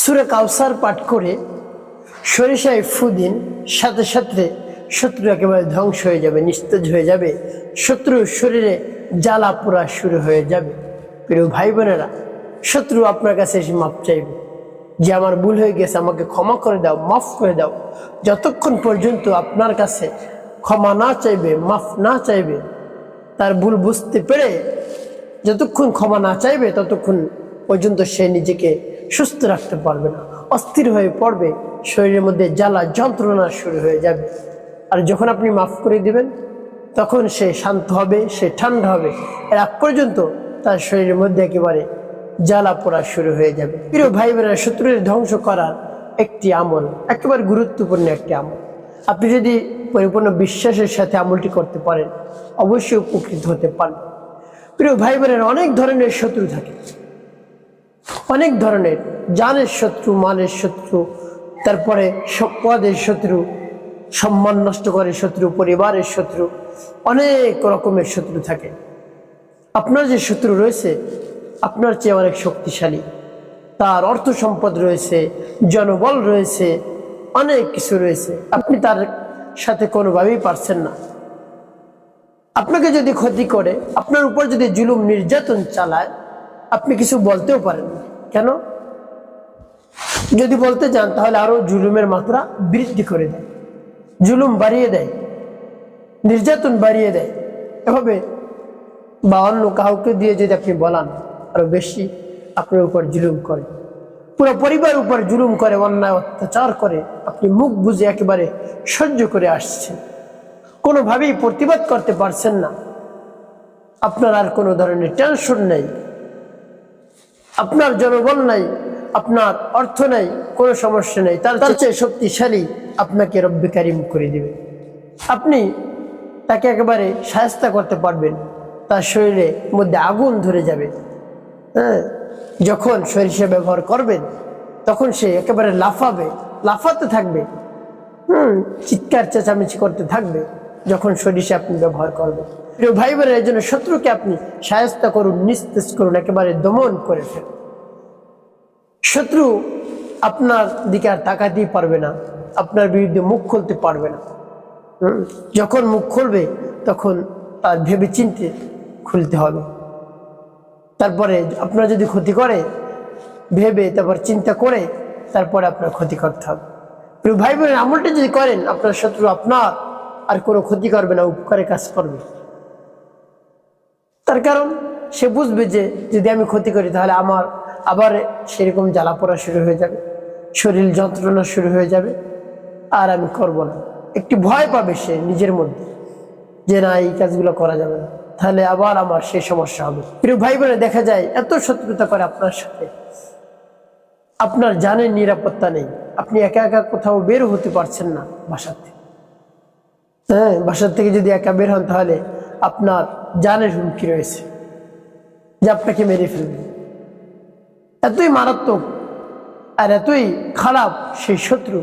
সুরে কাউসার পাঠ করে সরিষায় ফুদিন সাথে সাথে শত্রু একেবারে ধ্বংস হয়ে যাবে, নিস্তেজ হয়ে যাবে শত্রুর শরীরে জ্বালা পোড়া শুরু হয়ে যাবে। প্রিয় ভাই বোনেরা, শত্রু আপনার কাছে এসে মাপ চাইবে। যে আমার ভুল হয়ে গেছে, আমাকে ক্ষমা করে দাও, মাফ করে দাও। যতক্ষণ পর্যন্ত আপনার কাছে ক্ষমা না চাইবে, মাফ না চাইবে, তার ভুল বুঝতে পেরে যতক্ষণ ক্ষমা না চাইবে, ততক্ষণ পর্যন্ত সে নিজেকে সুস্থ রাখতে পারবে না, অস্থির হয়ে পড়বে, শরীরের মধ্যে জ্বালা, যন্ত্রণা শুরু হয়ে যাবে। আর যখন আপনি মাফ করে দিবেন, তখন সে শান্ত হবে, সে ঠান্ডা হবে। এর আগ পর্যন্ত তার শরীরের মধ্যে একেবারে জ্বালা পড়া শুরু হয়ে যাবে। প্রিয় ভাই বোনেরা শত্রুর ধ্বংস করার একটি আমল, একেবারে গুরুত্বপূর্ণ একটি আমল। আপনি যদি পরিপূর্ণ বিশ্বাসের সাথে আমলটি করতে পারেন, অবশ্যই উপকৃত হতে পারবেন। প্রিয় ভাই বোনের অনেক ধরনের শত্রু থাকে। অনেক ধরনের, জানের শত্রু, মানের শত্রু, তারপরে পদের শত্রু, সম্মান নষ্ট করে শত্রু, পরিবারের শত্রু, অনেক রকমের শত্রু থাকে। আপনার যে শত্রু রয়েছে, আপনার চেয়ে অনেক শক্তিশালী। তার অর্থ সম্পদ রয়েছে, জনবল রয়েছে, অনেক কিছু রয়েছে। আপনি তার সাথে কোনোভাবেই পারছেন না। আপনাকে যদি ক্ষতি করে, আপনার উপর যদি জুলুম নির্যাতন চালায়, আপনি কিছু বলতেও পারেন না। কেন? যদি বলতে চান তাহলে আরও জুলুমের মাত্রা বৃদ্ধি করে দেয়। জুলুম বাড়িয়ে দেয়, নির্যাতন বাড়িয়ে দেয়। এভাবে বা অন্য কাউকে দিয়ে যদি আপনি বলান, আরও বেশি আপনার উপর জুলুম করে। পুরো পরিবার উপর জুলুম করে, অন্যায় অত্যাচার করে। আপনি মুখ বুঝে একেবারে সহ্য করে আসছেন। কোনোভাবেই প্রতিবাদ করতে পারছেন না। আপনার আর কোনো ধরনের টেনশন নেই। আপনার জনবল নাই, আপনার অর্থ নাই, কোনো সমস্যা নেই। তার চেয়ে শক্তিশালী আপনাকে রব্বে কারিম করে দেবে। আপনি তাকে একেবারে সাহায্য করতে পারবেন। তার শরীরে মধ্যে আগুন ধরে যাবে। হ্যাঁ? যখন সরিষা ব্যবহার করবেন তখন সে একেবারে লাফাবে। লাফাতে থাকবে। হুম? চিৎকার চেঁচামেচি করতে থাকবে। যখন সরিষা আপনি ব্যবহার করবেন। প্রিয় ভাই বোনের জন্য শত্রুকে আপনি সায়স্তা করুন, নিস্তেজ করুন, একেবারে দমন করে ফেলুন। শত্রু আপনার দিকে আর তাকাতেই পারবে না, আপনার বিরুদ্ধে মুখ খুলতে পারবে না। যখন মুখ খুলবে, তখন তার ভেবে চিনতে খুলতে হবে। তারপরে আপনার যদি ক্ষতি করে, ভেবে, তারপর চিন্তা করে, তারপরে আপনার ক্ষতি করতে হবে। প্রিয় ভাই বোনের আমলটা যদি করেন, আপনার শত্রু আপনার আর কোনো ক্ষতি করবে না, উপকারে কাজ করবে। তার কারণ, সে বুঝবে যে যদি আমি ক্ষতি করি, তাহলে আমার আবার সেরকম জ্বালা পড়া শুরু হয়ে যাবে, শরীর যন্ত্রণা শুরু হয়ে যাবে, আর আমি করব না। একটি ভয় পাবে সে নিজের মধ্যে, যে না, এই কাজগুলো করা যাবে না। তাহলে আবার আমার সেই সমস্যা হবে। প্রিয় ভাই বোনে দেখা যায় এত শত্রুতা করে আপনার সাথে। আপনার জানের নিরাপত্তা নেই। আপনি একা একা কোথাও বের হতে পারছেন না থেকে। হ্যাঁ বাসার থেকে যদি একা বের হন তাহলে আপনার জানের হুমকি রয়েছে যে আপনাকে মেরে ফেলবে। এতই মারাত্মক আর এতই খারাপ সেই শত্রু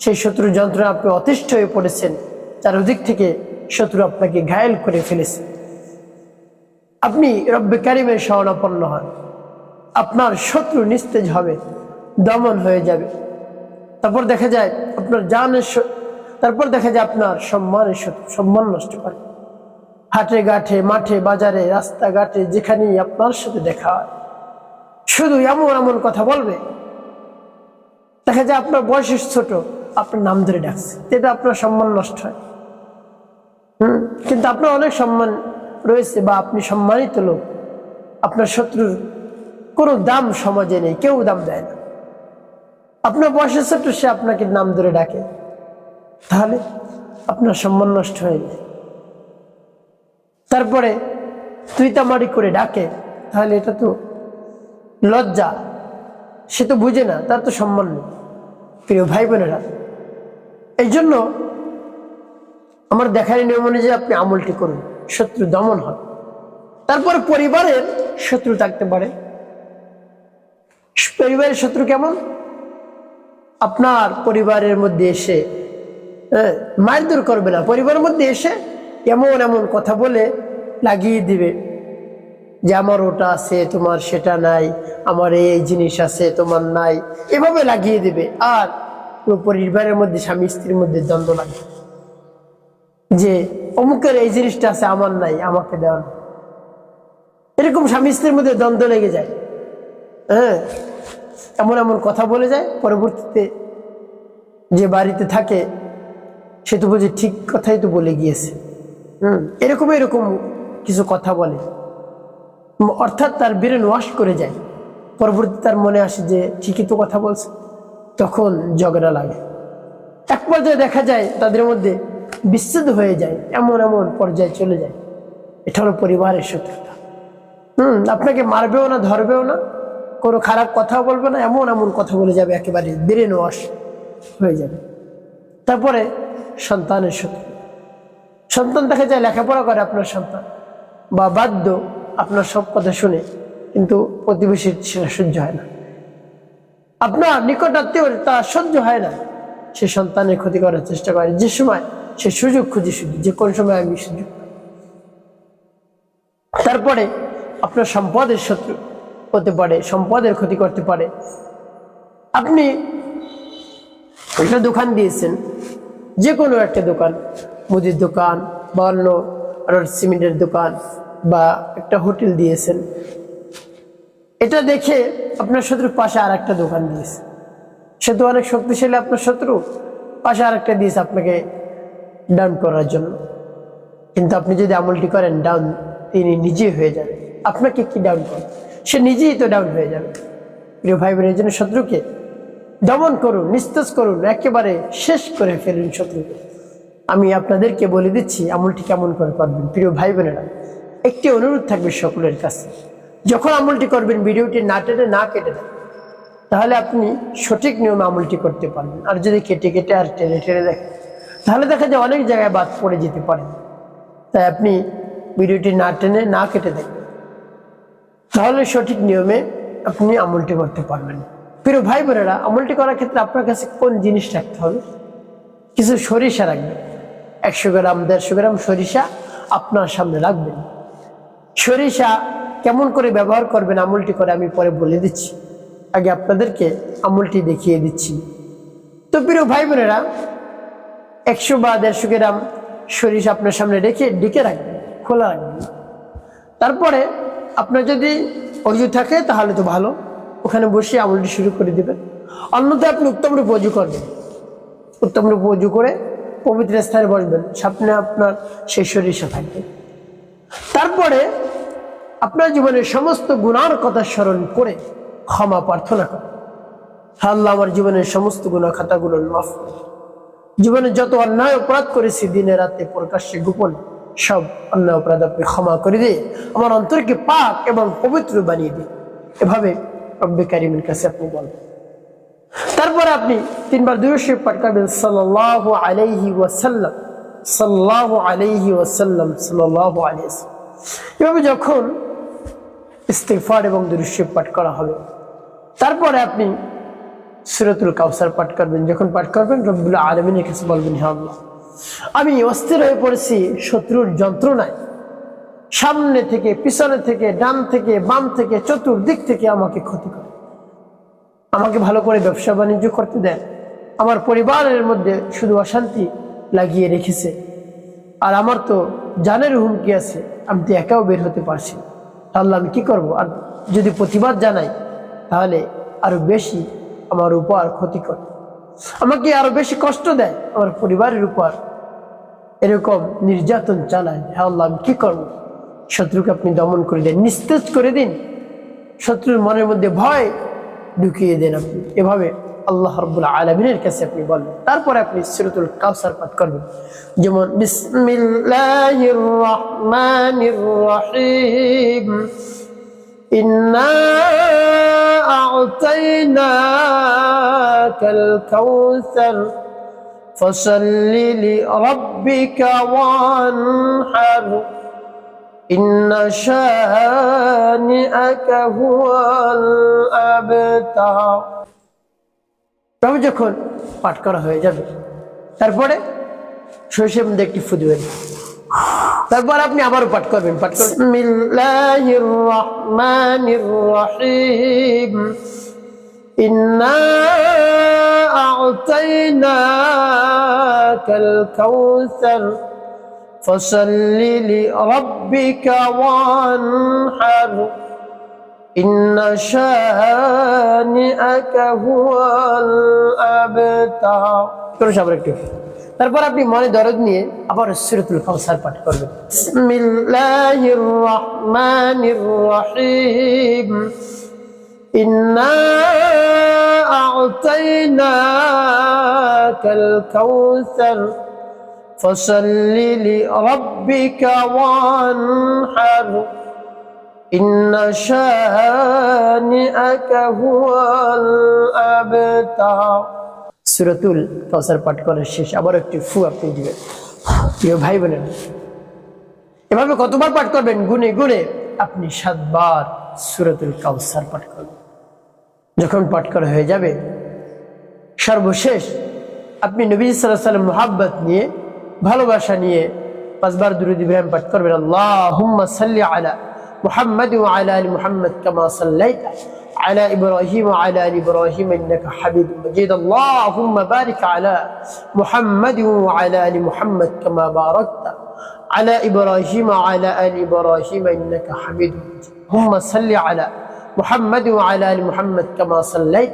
সেই শত্রু যন্ত্রণা আপনি অতিষ্ঠ হয়ে পড়েছেন চারদিক থেকে শত্রু আপনাকে ঘায়েল করে ফেলেছে। আপনি রব্বে কারিমের শরণাপন্ন হন। আপনার শত্রু নিস্তেজ হবে, দমন হয়ে যাবে। তারপর দেখা যায় আপনার জানের তারপর দেখা যায় আপনার সম্মানের সম্মান নষ্ট করে। হাটে, ঘাটে, মাঠে, বাজারে, রাস্তাঘাটে, যেখানেই আপনার সাথে দেখা হয়, শুধু এমন এমন কথা বলবে। দেখা যায় আপনার বয়স ছোট, আপনার নাম ধরে ডাকছে, এটা আপনার সম্মান নষ্ট হয়। হুম, কিন্তু আপনার অনেক সম্মান রয়েছে বা আপনি সম্মানিত লোক। আপনার শত্রুর কোনো দাম সমাজে নেই, কেউ দাম দেয় না। আপনার বয়সের ছোট, সে আপনাকে নাম ধরে ডাকে। তাহলে আপনার সম্মান নষ্ট হয়ে যায়। তারপরে তুই তামারি করে ডাকে, তাহলে এটা তো লজ্জা। সে তো বুঝে না, তার তো সম্মান নেই। প্রিয় ভাই বোনেরা, এই জন্য আমার দেখার নিয়ম অনুযায়ী আপনি আমলটি করুন, শত্রু দমন হয় তারপরে পরিবারের শত্রু থাকতে পারে। পরিবারের শত্রু কেমন? আপনার পরিবারের মধ্যে এসে হ্যাঁ, মারধর করবে না। পরিবারের মধ্যে এসে এমন এমন কথা বলে লাগিয়ে দিবে যে আমার ওটা আছে তোমার সেটা নাই আমার এই জিনিস আছে তোমার নাই। এভাবে লাগিয়ে দেবে। আর পুরো পরিবারের মধ্যে স্বামী স্ত্রীর মধ্যে দ্বন্দ্ব লাগে যে অমুকের এই জিনিসটা আছে আমার নাই আমাকে দেওয়া না। এরকম স্বামী স্ত্রীর মধ্যে দ্বন্দ্ব লেগে যায়। হ্যাঁ? এমন এমন কথা বলে যায়। পরবর্তীতে যে বাড়িতে থাকে সে তো বলছে ঠিক কথাই তো বলে গিয়েছে। হুম। এরকম এরকম কিছু কথা বলে। অর্থাৎ তার ব্রেন ওয়াশ করে যায়। পরবর্তী তার মনে আসে যে ঠিকই তো কথা বলছে। তখন ঝগড়া লাগে। এক পর্যায়ে দেখা যায় তাদের মধ্যে বিচ্ছেদ হয়ে যায় এমন এমন পর্যায়ে চলে যায়। এটা হলো পরিবারের শত্রুতা। হুম আপনাকে মারবেও না ধরবেও না কোনো খারাপ কথাও বলবে না এমন এমন কথা বলে যাবে একেবারে ব্রেন ওয়াশ হয়ে যাবে। তারপরে সন্তানের শত্রু সন্তান দেখা যায় লেখাপড়া করে আপনার সন্তান বা বাধ্য আপনার সব কথা শুনে, কিন্তু প্রতিবেশীর সেটা সহ্য হয় না। আপনার নিকট আত্মীয় তা সহ্য হয় না। সে সন্তানের ক্ষতি করার চেষ্টা করে। যে সময় সে সুযোগ খুঁজে শুধু যে কোন সময় আমি সুযোগ তারপরে আপনার সম্পদের শত্রু হতে পারে, সম্পদের ক্ষতি করতে পারে। আপনি একটা দোকান দিয়েছেন যে কোনো একটা দোকান, মুদির দোকান বা অন্য সিমেন্টের দোকান বা একটা হোটেল দিয়েছেন। এটা দেখে আপনার শত্রু পাশে আর একটা দোকান দিয়েছে। সে তো অনেক শক্তিশালী, আপনার শত্রু পাশে আর একটা দিয়েছে আপনাকে ডাউন করার জন্য। কিন্তু আপনি যদি আমলটি করেন ডাউন তিনি নিজেই হয়ে যান আপনাকে কি ডাউন করেন সে নিজেই তো ডাউন হয়ে যাবে। প্রিয় ভাই বোনের জন্য শত্রুকে দমন করুন, নিস্তেজ করুন, একেবারে শেষ করে ফেলুন শত্রুকে আমি আপনাদেরকে বলে দিচ্ছি, আমলটি কেমন করে করবেন? প্রিয় ভাই বোনেরা, একটি অনুরোধ থাকবে সকলের কাছে। যখন আমলটি করবেন, ভিডিওটি না টেনে না কেটে দেন, তাহলে আপনি সঠিক নিয়মে আমলটি করতে পারবেন। আর যদি কেটে কেটে আর টেনে টেনে দেখেন, তাহলে দেখা যায় অনেক জায়গায় বাদ পড়ে যেতে পারেন তাই আপনি ভিডিওটি না টেনে না কেটে দেখবেন। তাহলে সঠিক নিয়মে আপনি আমলটি করতে পারবেন। প্রিয় ভাই বোনেরা, আমলটি করার ক্ষেত্রে আপনার কাছে কোন জিনিস রাখতে হবে? কিছু সরিষা রাখবেন। একশো গ্রাম, দেড়শো গ্রাম সরিষা আপনার সামনে রাখবেন। সরিষা কেমন করে ব্যবহার করবেন আমলটি করে আমি পরে বলে দিচ্ছি। আগে আপনাদেরকে আমলটি দেখিয়ে দিচ্ছি। তো প্রিয় ভাই বোনেরা, একশো বা দেড়শো গ্রাম সরিষা আপনার সামনে রেখে ডেকে রাখবেন, খোলা রাখবেন। তারপরে আপনার যদি অজু থাকে তাহলে তো ভালো। ওখানে বসে আমলটি শুরু করে দেবেন। অন্যথায় আপনি উত্তম রূপে করবেন। উত্তম রূপে করে পবিত্র স্থানে বসবেন। সামনে আপনার সেই সরিষা থাকবে। তারপরে আপনার জীবনের সমস্ত গুণার কথা স্মরণ করে ক্ষমা প্রার্থনা করেন। "হে আল্লাহ, আমার জীবনের সমস্ত গুণা খাতাগুলো মাফ জীবনে যত অন্যায় অপরাধ করেছি, দিনে রাতে প্রকাশ্যে গোপন সব অন্যায় অপরাধ আপনি ক্ষমা করে দিয়ে আমার অন্তরকে পাক এবং পবিত্র বানিয়ে দিন। এভাবে রব্বে কারিমের কাছে আপনি বলেন। তারপরে আপনি তিনবার দুইশো পাঠ করবেন সাল্লাহ আলাইহি ওয়াসাল্লাম সাল্লাহ আলাইহি ওয়াসাল্লাম সাল্লাহ আলাইহি এভাবে যখন ইস্তেফার এবং দুরুশে পাঠ করা হবে, তারপরে আপনি সুরতুল কাউসার পাঠ করবেন। যখন পাঠ করবেন রব্বুল্লাহ আলমিনের কাছে বলবেন, হে আল্লাহ, আমি অস্থির হয়ে পড়েছি, শত্রুর যন্ত্রণায়। সামনে থেকে, পিছনে থেকে, ডান থেকে, বাম থেকে, চতুর্দিক থেকে আমাকে ক্ষতি করে। আমাকে ভালো করে ব্যবসা বাণিজ্য করতে দেন আমার পরিবারের মধ্যে শুধু অশান্তি লাগিয়ে রেখেছে। আর আমার তো জানের হুমকি আছে, আমি তো একাও বের হতে পারছি তাহলে আমি কি করব? আর যদি প্রতিবাদ জানাই, তাহলে আরও বেশি আমার উপর ক্ষতি করে। আমাকে আরও বেশি কষ্ট দেয় আমার পরিবারের উপর এরকম নির্যাতন চালায়। হ্যাঁ আল্লাহ, আমি কি করব? শত্রুকে আপনি দমন করে দেন নিস্তেজ করে দিন শত্রুর মনের মধ্যে ভয় ঢুকিয়ে দেন আপনি এভাবে আল্লাহ রব্বুল আলমিনের কাছে আপনি বলবেন তারপরে আপনি সিরতুল কাউসার পাঠ করবেন যেমন বিসমিল্লাহির রহমানির রহিম ইন্না আ'তাইনাকাল কাউসার فصل لربك وانحر إن شانئك هو الأبتر তবে যখন পাঠ করা হয়ে যাবে তারপরে শৈশবের মধ্যে একটি ফু দিবেন তারপর আপনি আবারও পাঠ করবেন পাঠ করবেন বিসমিল্লাহির রহমানির রহিম ইন্না আ'তাইনাকাল কাউসার فصل لربك وانحر إن شانئك هو الأبتر করুন সবার একটু তারপর আপনি মনে দরদ নিয়ে আবার সুরতুল কাউসার পাঠ করবেন বিসমিল্লাহির রহমানির রহিম ইন্না আ'তাইনাকাল কাউসার فصل لربك وانحر إن شانئك هو الأبتر সুরতুল কাউসার পাঠ করার শেষ আবার একটি ফু আপনি দিবেন প্রিয় ভাই বোনেন এভাবে কতবার পাঠ করবেন গুনে গুনে আপনি সাতবার সুরতুল কাউসার পাঠ করবেন যখন পাঠ করা হয়ে যাবে সর্বশেষ আপনি নবী সাল্লাহ সাল্লাম মোহাব্বত নিয়ে ভালোবাসা নিয়ে পাঁচবার দুরুদ ইব্রাহিম পাঠ করবেন আল্লাহুম্মা সাল্লি আলা মুহাম্মাদ ওয়া আলা আলি মুহাম্মাদ কামা সাল্লাইতা على إبراهيم وعلى آل إبراهيم إنك حميد مجيد اللهم بارك على محمد وعلى آل محمد كما باركت على إبراهيم وعلى آل إبراهيم إنك حميد مجيد اللهم صل على محمد وعلى آل محمد كما صليت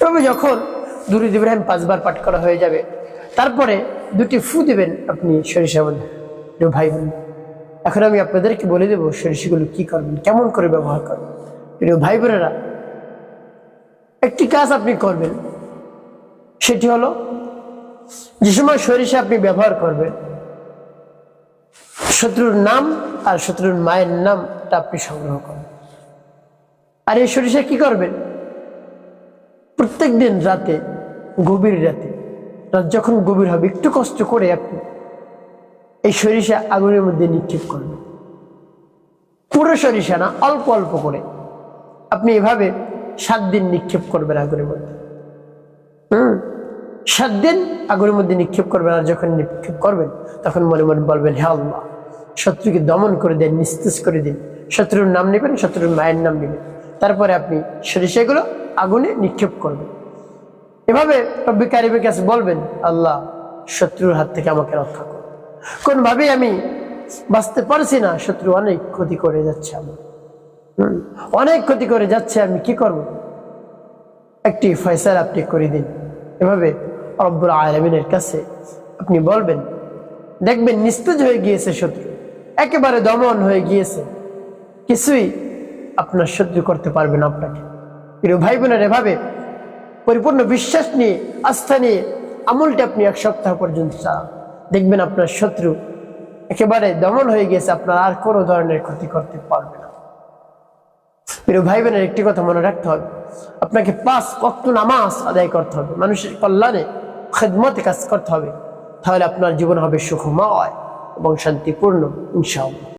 এভাবে যখন দুরুদ ইব্রাহিম পাঁচবার পাঠ করা হয়ে যাবে, তারপরে দুটি ফু দেবেন আপনি সরিষা বলে ভাই বোন। এখন আমি আপনাদেরকে বলে দেবো সরিষাগুলো কি করবেন, কেমন করে ব্যবহার করবেন। প্রিয় ভাই বোনেরা, একটি কাজ আপনি করবেন, সেটি হলো যে সময় সরিষা আপনি ব্যবহার করবেন, শত্রুর নাম আর শত্রুর মায়ের নামটা আপনি সংগ্রহ করবেন। আর এই সরিষা কি করবেন? প্রত্যেক দিন রাতে, গভীর রাতে, রাত যখন গভীর হবে, একটু কষ্ট করে আপনি এই সরিষা আগুনের মধ্যে নিক্ষেপ করবেন। পুরো সরিষা না, অল্প অল্প করে। আপনি এভাবে সাত দিন নিক্ষেপ করবেন আগুনের মধ্যে। হুম? সাত দিন আগুনের মধ্যে নিক্ষেপ করবেন আর যখন নিক্ষেপ করবেন, তখন মনে মনে বলবেন হ্যাঁ আল্লাহ, শত্রুকে দমন করে দেন, নিস্তেজ করে দিন। শত্রুর নাম নেবেন, শত্রুর মায়ের নাম নেবেন। তারপরে আপনি সরিষাগুলো আগুনে নিক্ষেপ করবেন এভাবে রব্বি কারিমের কাছে বলবেন, আল্লাহ শত্রুর হাত থেকে আমাকে রক্ষা করুন কোনভাবেই আমি বাঁচতে পারছি না, শত্রু অনেক ক্ষতি করে যাচ্ছে আমার। অনেক ক্ষতি করে যাচ্ছে, আমি কি করব? একটি ফয়সাল আপনি করে দিন। এভাবে রব্বুল আলমিনের কাছে আপনি বলবেন, দেখবেন নিস্তেজ হয়ে গিয়েছে শত্রু, একেবারে দমন হয়ে গিয়েছে। কিছুই আপনার সহ্য করতে পারবেন আপনাকে। প্রিয় ভাই বোনের এভাবে পরিপূর্ণ বিশ্বাস নিয়ে, আস্থা নিয়ে আমলটা আপনি এক সপ্তাহ পর্যন্ত চালান। দেখবেন আপনার শত্রু একেবারে দমন হয়ে গেছে, আপনার আর কোনো ধরনের ক্ষতি করতে পারবে না। প্রিয় ভাই বোনের একটি কথা মনে রাখতে হবে। আপনাকে পাঁচ কত নামাজ আদায় করতে হবে। মানুষের কল্যাণে খেদমতে কাজ করতে হবে। তাহলে আপনার জীবন হবে সুখময় এবং শান্তিপূর্ণ, ইনশাআল্লাহ।